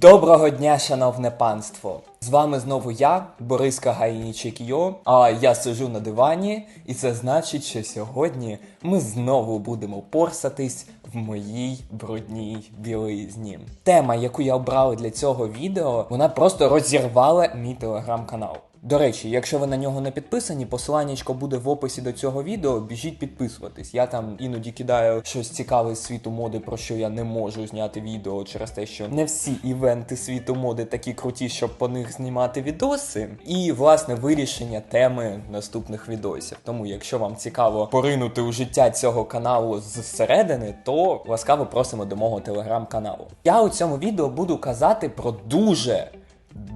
Доброго дня, шановне панство! З вами знову я, Бориска Гайнічик Йо. А я сижу на дивані, і це значить, що сьогодні ми знову будемо порсатись в моїй брудній білизні. Тема, яку я обрав для цього відео, вона просто розірвала мій телеграм-канал. До речі, якщо ви на нього не підписані, посиланнячко буде в описі до цього відео. Біжіть підписуватись. Я там іноді кидаю щось цікаве з світу моди, про що я не можу зняти відео через те, що не всі івенти світу моди такі круті, щоб по них знімати відоси. І власне вирішення теми наступних відосів. Тому, якщо вам цікаво поринути у життя цього каналу зсередини, то ласкаво просимо до мого телеграм-каналу. Я у цьому відео буду казати про дуже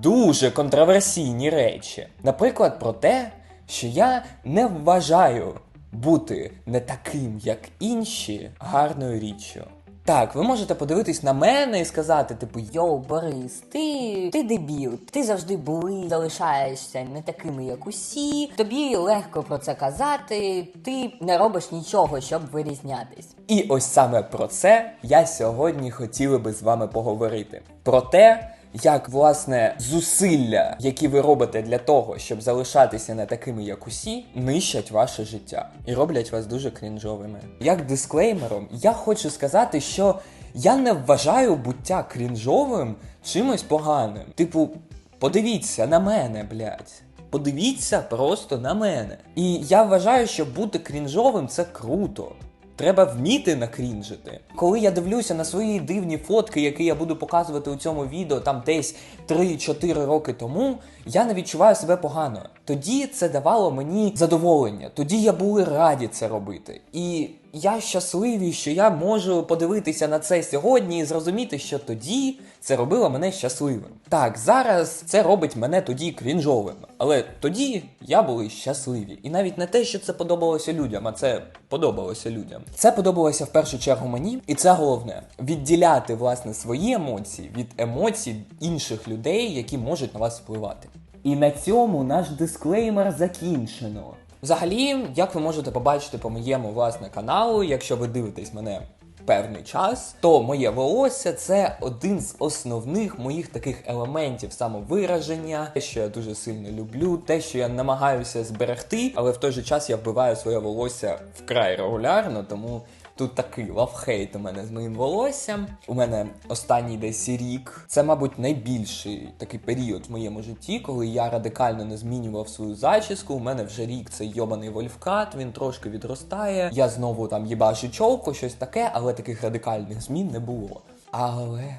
дуже контроверсійні речі. Наприклад, про те, що я не вважаю бути не таким, як інші, гарною річчю. Так, ви можете подивитись на мене і сказати, типу, Йоу, Борис, ти, ти дебіл, ти завжди були, залишаєшся не такими, як усі. Тобі легко про це казати, ти не робиш нічого, щоб вирізнятись. І ось саме про це я сьогодні хотіла би з вами поговорити. Про те, як власне зусилля, які ви робите для того, щоб залишатися не такими, як усі, нищать ваше життя і роблять вас дуже крінжовими. Як дисклеймером, я хочу сказати, що я не вважаю буття крінжовим чимось поганим. Типу, подивіться на мене, блядь. Подивіться просто на мене. І я вважаю, що бути крінжовим це круто. Треба вміти накрінжити. Коли я дивлюся на свої дивні фотки, які я буду показувати у цьому відео там десь 3-4 роки тому, я не відчуваю себе погано. Тоді це давало мені задоволення. Тоді я були раді це робити. І я щасливий, що я можу подивитися на це сьогодні і зрозуміти, що тоді це робило мене щасливим. Так, зараз це робить мене тоді крінжовим, але тоді я були щасливі. І навіть не те, що це подобалося людям, а це подобалося людям. Це подобалося в першу чергу мені, і це головне відділяти власне свої емоції від емоцій інших людей, які можуть на вас впливати. І на цьому наш дисклеймер закінчено. Взагалі, як ви можете побачити по моєму власне каналу, якщо ви дивитесь мене певний час, то моє волосся це один з основних моїх таких елементів самовираження, те, що я дуже сильно люблю, те, що я намагаюся зберегти, але в той же час я вбиваю своє волосся вкрай регулярно, тому. Тут такий лавхейт у мене з моїм волоссям. У мене останній десь рік. Це, мабуть, найбільший такий період в моєму житті, коли я радикально не змінював свою зачіску. У мене вже рік цей йобаний вольфкат, він трошки відростає. Я знову там їбашу чолку, щось таке, але таких радикальних змін не було. Але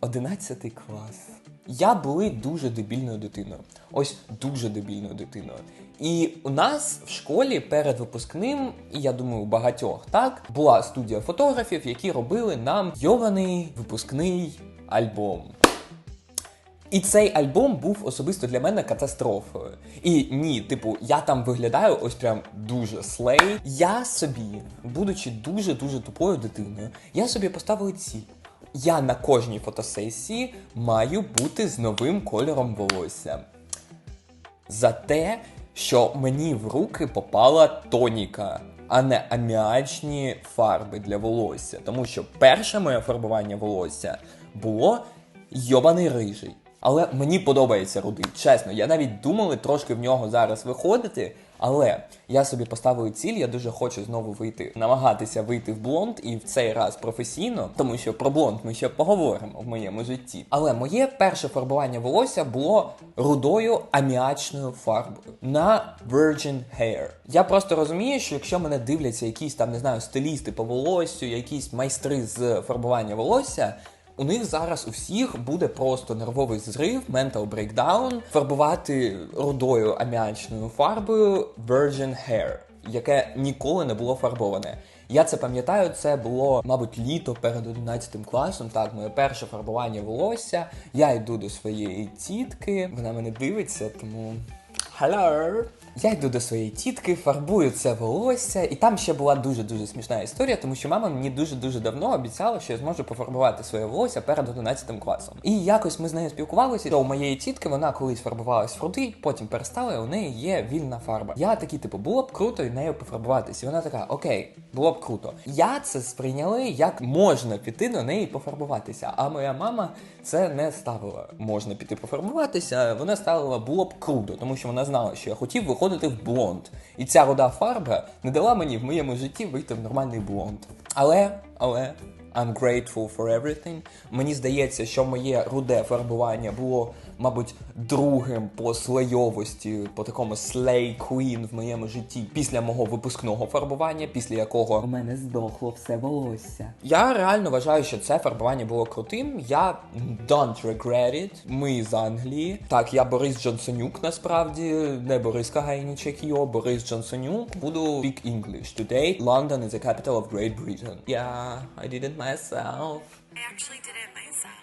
11 клас. Я були дуже дебільною дитиною. Ось дуже дебільною дитиною. І у нас в школі перед випускним, і я думаю, у багатьох так, була студія фотографів, які робили нам йований випускний альбом. І цей альбом був особисто для мене катастрофою. І ні, типу, я там виглядаю ось прям дуже слей. Я собі, будучи дуже-дуже тупою дитиною, я собі поставив ціль. Я на кожній фотосесії маю бути з новим кольором волосся. За те, що мені в руки попала тоніка, а не аміачні фарби для волосся. Тому що перше моє фарбування волосся було йобаний рижий. Але мені подобається рудий. Чесно, я навіть думали трошки в нього зараз виходити. Але я собі поставив ціль, я дуже хочу знову вийти, намагатися вийти в блонд і в цей раз професійно, тому що про блонд ми ще поговоримо в моєму житті. Але моє перше фарбування волосся було рудою аміачною фарбою на Virgin Hair. Я просто розумію, що якщо мене дивляться якісь там, не знаю, стилісти по волоссю, якісь майстри з фарбування волосся. У них зараз у всіх буде просто нервовий зрив, mental breakdown, фарбувати рудою аміачною фарбою Virgin Hair, яке ніколи не було фарбоване. Я це пам'ятаю, це було, мабуть, літо перед 11 класом. Так, моє перше фарбування волосся. Я йду до своєї тітки, вона мене дивиться, тому. Hello! Я йду до своєї тітки, фарбую це волосся, і там ще була дуже дуже смішна історія, тому що мама мені дуже дуже давно обіцяла, що я зможу пофарбувати своє волосся перед 11 класом. І якось ми з нею спілкувалися. що у моєї тітки вона колись фарбувалась в руди, потім перестала, і у неї є вільна фарба. Я такий, типу, було б круто і нею пофарбуватися. І вона така, окей, було б круто. Я це сприйняли, як можна піти до неї пофарбуватися. А моя мама це не ставила. Можна піти пофарбуватися. Вона ставила було б круто, тому що вона знала, що я хотів виходити в блонд. І ця руда фарба не дала мені в моєму житті вийти в нормальний блонд. Але, але. I'm grateful for everything. Мені здається, що моє руде фарбування було, мабуть, другим по слейовості, по такому slay queen в моєму житті після мого випускного фарбування, після якого у мене здохло все волосся. Я реально вважаю, що це фарбування було крутим. Я don't regret it. Ми з Англії. Так, я Борис Джонсонюк, насправді, не Борис Кагайнічек йо, Борис Джонсонюк. Буду speak English. Today, London is the capital of Great Britain. Yeah, I did it myself. I actually did it myself.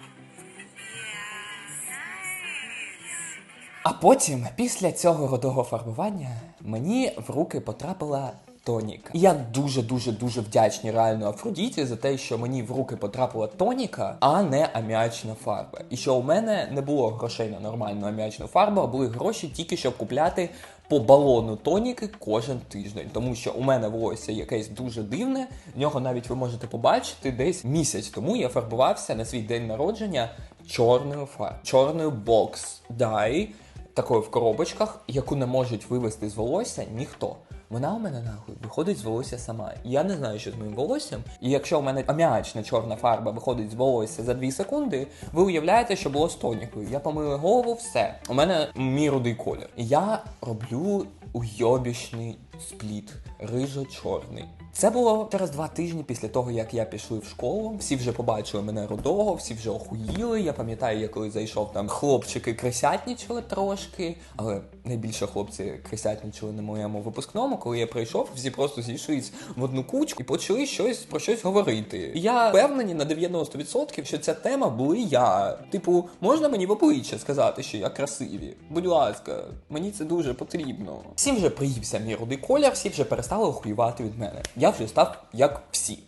А потім, після цього родового фарбування, мені в руки потрапила тоніка. І я дуже дуже дуже вдячний реально Афродіті за те, що мені в руки потрапила тоніка, а не аміачна фарба. І що у мене не було грошей на нормальну аміачну фарбу, а були гроші тільки щоб купляти по балону тоніки кожен тиждень. Тому що у мене волосся якесь дуже дивне. В нього навіть ви можете побачити десь місяць тому я фарбувався на свій день народження чорною фарбою, чорною бокс дай такою в коробочках, яку не можуть вивести з волосся ніхто. Вона у мене нахуй виходить з волосся сама. Я не знаю, що з моїм волоссям. І якщо у мене аміачна чорна фарба виходить з волосся за 2 секунди, ви уявляєте, що було з тонікою. Я помила голову, все. У мене мій рудий колір. Я роблю уйобічний спліт, рижо-чорний. Це було через два тижні після того, як я пішли в школу. Всі вже побачили мене рудого, всі вже охуїли. Я пам'ятаю, я коли зайшов там хлопчики крисятнічили трошки, але найбільше хлопці крисятнічили на моєму випускному. Коли я прийшов, всі просто зійшлись в одну кучку і почали щось про щось говорити. Я впевнений на 90%, що ця тема були я. Типу, можна мені в обличчя сказати, що я красиві? Будь ласка, мені це дуже потрібно. Всім вже приївся мій рудий колір, всі вже перестали охуювати від мене. Я вже став як всі.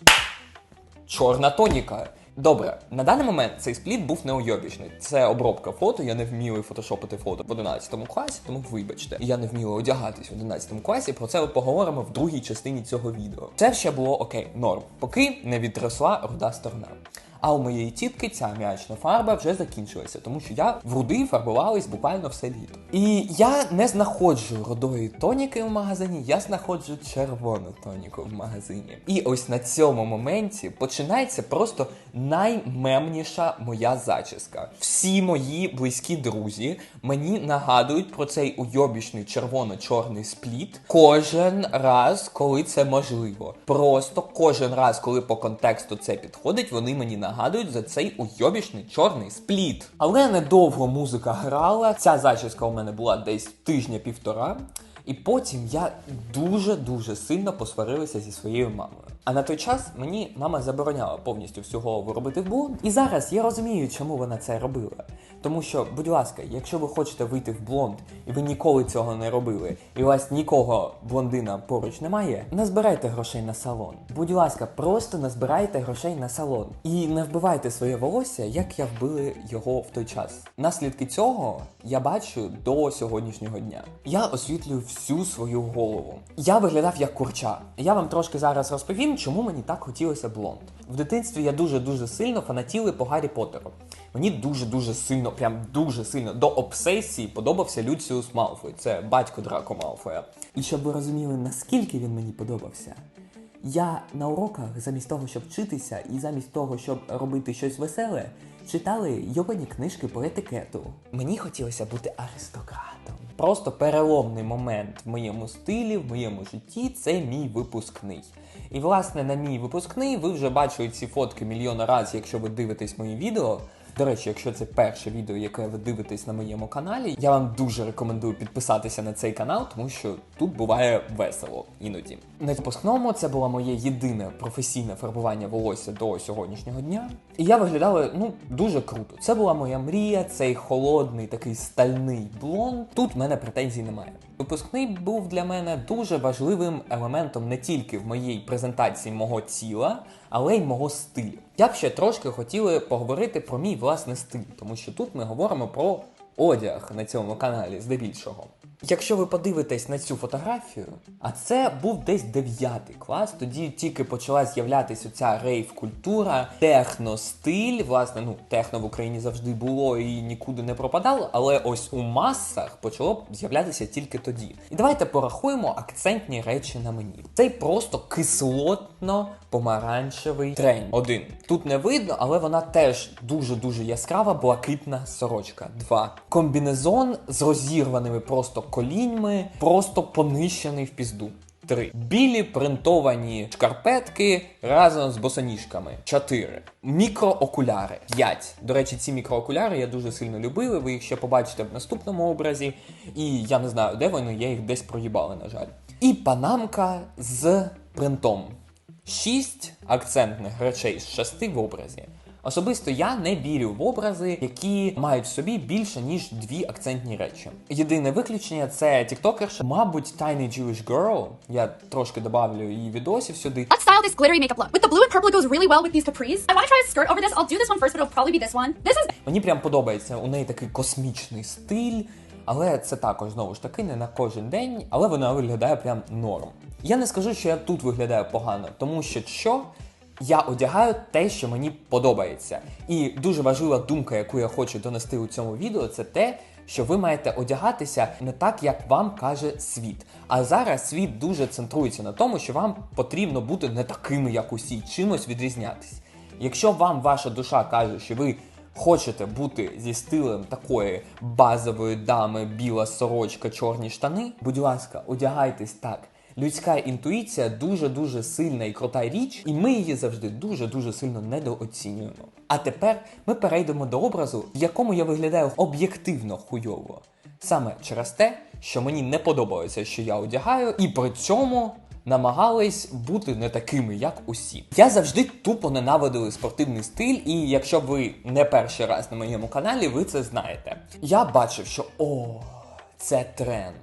Чорна тоніка. Добре, на даний момент цей спліт був неуйобічний. Це обробка фото. Я не вмів фотошопити фото в 11 класі, тому вибачте. Я не вмів одягатись в 11 класі. Про це ми поговоримо в другій частині цього відео. Це ще було окей, норм, поки не відросла руда сторона. А у моєї тітки ця м'ячна фарба вже закінчилася, тому що я в руди фарбувались буквально все літо. І я не знаходжу рудої тоніки в магазині, я знаходжу червону тоніку в магазині. І ось на цьому моменті починається просто наймемніша моя зачіска. Всі мої близькі друзі мені нагадують про цей уйобічний червоно-чорний спліт кожен раз, коли це можливо. Просто кожен раз, коли по контексту це підходить, вони мені нагадують за цей уйобічний чорний спліт. Але недовго музика грала. Ця зачіска у мене була десь тижня-півтора. І потім я дуже-дуже сильно посварилася зі своєю мамою. А на той час мені мама забороняла повністю всю голову робити в блонд. І зараз я розумію, чому вона це робила. Тому що, будь ласка, якщо ви хочете вийти в блонд, і ви ніколи цього не робили, і у вас нікого блондина поруч немає, не збирайте грошей на салон. Будь ласка, просто не збирайте грошей на салон. І не вбивайте своє волосся, як я вбили його в той час. Наслідки цього я бачу до сьогоднішнього дня. Я освітлюю всю свою голову. Я виглядав як курча. Я вам трошки зараз розповім, чому мені так хотілося блонд. В дитинстві я дуже дуже сильно фанатіли по Гаррі Поттеру. Мені дуже дуже сильно, прям дуже сильно до обсесії подобався Люціус Малфой. Це батько Драко Малфоя. І щоб ви розуміли, наскільки він мені подобався. Я на уроках, замість того, щоб вчитися, і замість того, щоб робити щось веселе, читали йобані книжки по етикету. Мені хотілося бути аристократом. Просто переломний момент в моєму стилі, в моєму житті це мій випускний. І власне на мій випускний ви вже бачили ці фотки мільйона разів, якщо ви дивитесь мої відео. До речі, якщо це перше відео, яке ви дивитесь на моєму каналі, я вам дуже рекомендую підписатися на цей канал, тому що тут буває весело іноді. На випускному це було моє єдине професійне фарбування волосся до сьогоднішнього дня. І я виглядала ну дуже круто. Це була моя мрія, цей холодний, такий стальний блонд. Тут в мене претензій немає. Випускний був для мене дуже важливим елементом не тільки в моїй презентації мого тіла, але й мого стилю. Я б ще трошки хотіли поговорити про мій власний стиль, тому що тут ми говоримо про одяг на цьому каналі здебільшого. Якщо ви подивитесь на цю фотографію, а це був десь 9 клас, тоді тільки почала з'являтися ця рейв-культура, техно-стиль. Власне, ну техно в Україні завжди було і нікуди не пропадало, але ось у масах почало з'являтися тільки тоді. І давайте порахуємо акцентні речі на мені. Цей просто кислотно-помаранчевий тренд. Один. Тут не видно, але вона теж дуже-дуже яскрава, блакитна сорочка. Два. Комбінезон з розірваними просто коліньми, просто понищений в пізду. 3. Білі принтовані шкарпетки разом з босоніжками. 4. Мікроокуляри. 5. До речі, ці мікроокуляри я дуже сильно любила. Ви їх ще побачите в наступному образі. І я не знаю, де вони, я їх десь проїбала, на жаль. І панамка з принтом. 6 акцентних речей з 6 в образі. Особисто я не вірю в образи, які мають в собі більше ніж дві акцентні речі. Єдине виключення це тіктокерша, мабуть, Tiny Jewish Girl. Я трошки добавлю її відосів сюди. Let's style this glittery makeup look. With the blue and purple, goes really well with these capris. I want to try a skirt over this. I'll do this one first, but it'll probably be this one. This is Мені прям подобається. У неї такий космічний стиль, але це також знову ж таки не на кожен день, але вона виглядає прям норм. Я не скажу, що я тут виглядаю погано, тому що що? Я одягаю те, що мені подобається. І дуже важлива думка, яку я хочу донести у цьому відео, це те, що ви маєте одягатися не так, як вам каже світ. А зараз світ дуже центрується на тому, що вам потрібно бути не такими, як усі, чимось відрізнятись. Якщо вам ваша душа каже, що ви хочете бути зі стилем такої базової дами, біла сорочка, чорні штани, будь ласка, одягайтесь так. Людська інтуїція дуже дуже сильна і крута річ, і ми її завжди дуже дуже сильно недооцінюємо. А тепер ми перейдемо до образу, в якому я виглядаю об'єктивно хуйово. Саме через те, що мені не подобається, що я одягаю, і при цьому намагались бути не такими, як усі. Я завжди тупо ненавидив спортивний стиль, і якщо ви не перший раз на моєму каналі, ви це знаєте. Я бачив, що о, це тренд.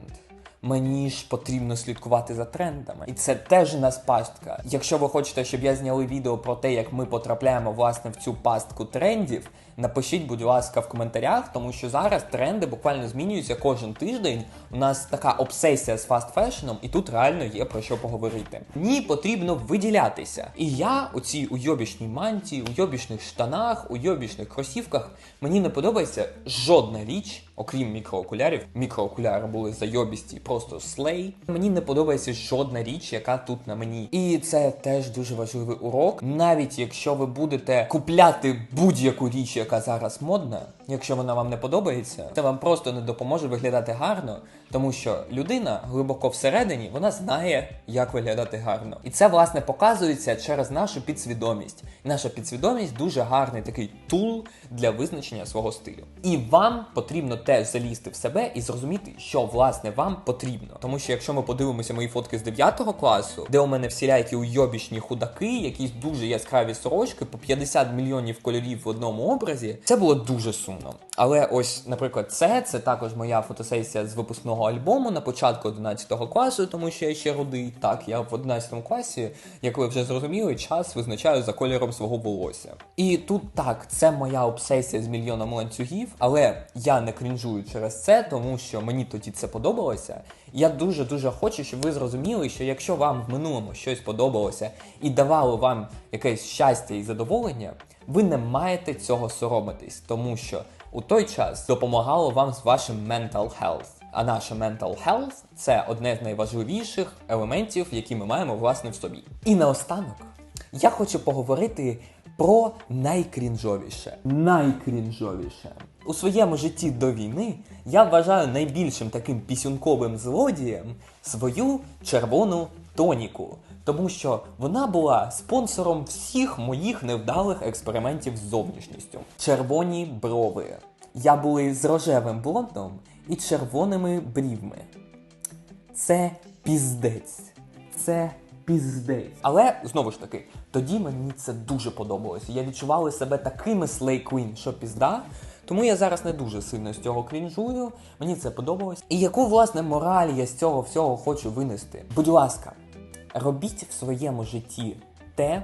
Мені ж потрібно слідкувати за трендами. І це теж у нас пастка. Якщо ви хочете, щоб я зняли відео про те, як ми потрапляємо власне в цю пастку трендів, напишіть, будь ласка, в коментарях, тому що зараз тренди буквально змінюються кожен тиждень. У нас така обсесія з фаст фешеном, і тут реально є про що поговорити. Мені потрібно виділятися. І я у цій уйобічній мантії, уйобічних штанах, уйобічних кросівках, мені не подобається жодна річ, окрім мікроокулярів. Мікроокуляри були зайобісті, просто слей. Мені не подобається жодна річ, яка тут на мені. І це теж дуже важливий урок. Навіть якщо ви будете купляти будь-яку річ, яка зараз модна, якщо вона вам не подобається, це вам просто не допоможе виглядати гарно, тому що людина глибоко всередині вона знає, як виглядати гарно. І це власне показується через нашу підсвідомість. Наша підсвідомість дуже гарний такий тул для визначення свого стилю. І вам потрібно теж залізти в себе і зрозуміти, що власне вам потрібно. Тому що якщо ми подивимося мої фотки з 9 класу, де у мене всілякі уйобічні худаки, якісь дуже яскраві сорочки, по 50 мільйонів кольорів в одному образі, це було дуже сумно. Але ось, наприклад, це це також моя фотосесія з випускного альбому на початку 11 класу, тому що я ще рудий. Так, я в 11 класі, як ви вже зрозуміли, час визначаю за кольором свого волосся. І тут так, це моя обсесія з мільйоном ланцюгів, але я не крінжую через це, тому що мені тоді це подобалося. Я дуже дуже хочу, щоб ви зрозуміли, що якщо вам в минулому щось подобалося і давало вам якесь щастя і задоволення, ви не маєте цього соромитись, тому що у той час допомагало вам з вашим mental health. А наше mental health – це одне з найважливіших елементів, які ми маємо власне в собі. І наостанок я хочу поговорити про найкрінжовіше. Найкрінжовіше. У своєму житті до війни я вважаю найбільшим таким пісюнковим злодієм свою червону тоніку. Тому що вона була спонсором всіх моїх невдалих експериментів з зовнішністю. Червоні брови. Я були з рожевим блондом і червоними брівми. Це піздець. Це піздець. Але знову ж таки, тоді мені це дуже подобалося. Я відчувала себе такими слей квін, що пізда. Тому я зараз не дуже сильно з цього крінжую. Мені це подобалось. І яку власне мораль я з цього всього хочу винести? Будь ласка, робіть в своєму житті те,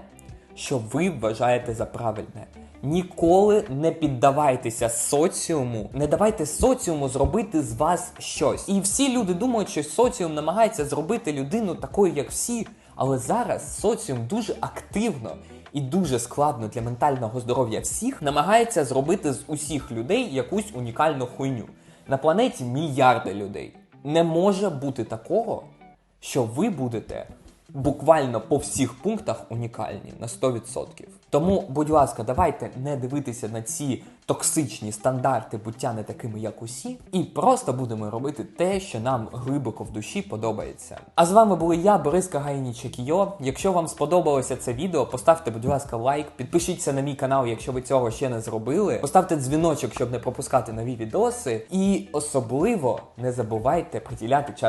що ви вважаєте за правильне. Ніколи не піддавайтеся соціуму, не давайте соціуму зробити з вас щось. І всі люди думають, що соціум намагається зробити людину такою, як всі. Але зараз соціум дуже активно і дуже складно для ментального здоров'я всіх намагається зробити з усіх людей якусь унікальну хуйню. На планеті мільярди людей. Не може бути такого, що ви будете буквально по всіх пунктах унікальні на 100%. Тому, будь ласка, давайте не дивитися на ці токсичні стандарти буття не такими, як усі, і просто будемо робити те, що нам глибоко в душі подобається. А з вами були я, Борис Кагайні Чекійо. Якщо вам сподобалося це відео, поставте, будь ласка, лайк, підпишіться на мій канал, якщо ви цього ще не зробили. Поставте дзвіночок, щоб не пропускати нові відоси. І особливо не забувайте приділяти час.